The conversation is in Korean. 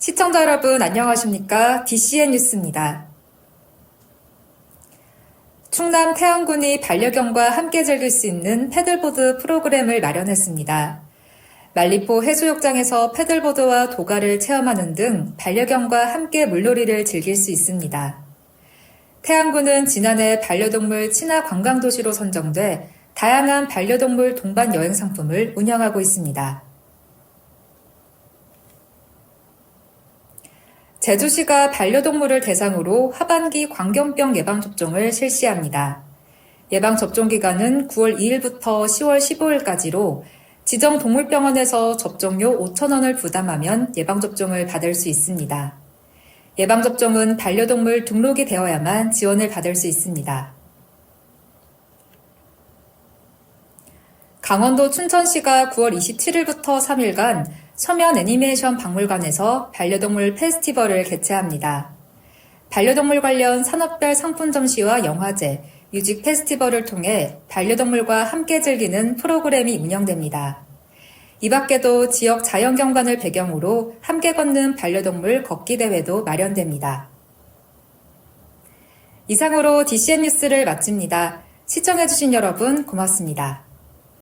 시청자 여러분 안녕하십니까? DCN 뉴스입니다. 충남 태안군이 반려견과 함께 즐길 수 있는 패들보드 프로그램을 마련했습니다. 말리포 해수욕장에서 패들보드와 도가를 체험하는 등 반려견과 함께 물놀이를 즐길 수 있습니다. 태안군은 지난해 반려동물 친화 관광도시로 선정돼 다양한 반려동물 동반 여행 상품을 운영하고 있습니다. 제주시가 반려동물을 대상으로 하반기 광견병 예방접종을 실시합니다. 예방접종 기간은 9월 2일부터 10월 15일까지로 지정 동물병원에서 접종료 5,000원을 부담하면 예방접종을 받을 수 있습니다. 예방접종은 반려동물 등록이 되어야만 지원을 받을 수 있습니다. 강원도 춘천시가 9월 27일부터 3일간 서면 애니메이션 박물관에서 반려동물 페스티벌을 개최합니다. 반려동물 관련 산업별 상품 전시와 영화제, 뮤직 페스티벌을 통해 반려동물과 함께 즐기는 프로그램이 운영됩니다. 이 밖에도 지역 자연경관을 배경으로 함께 걷는 반려동물 걷기 대회도 마련됩니다. 이상으로 DCN 뉴스를 마칩니다. 시청해주신 여러분 고맙습니다.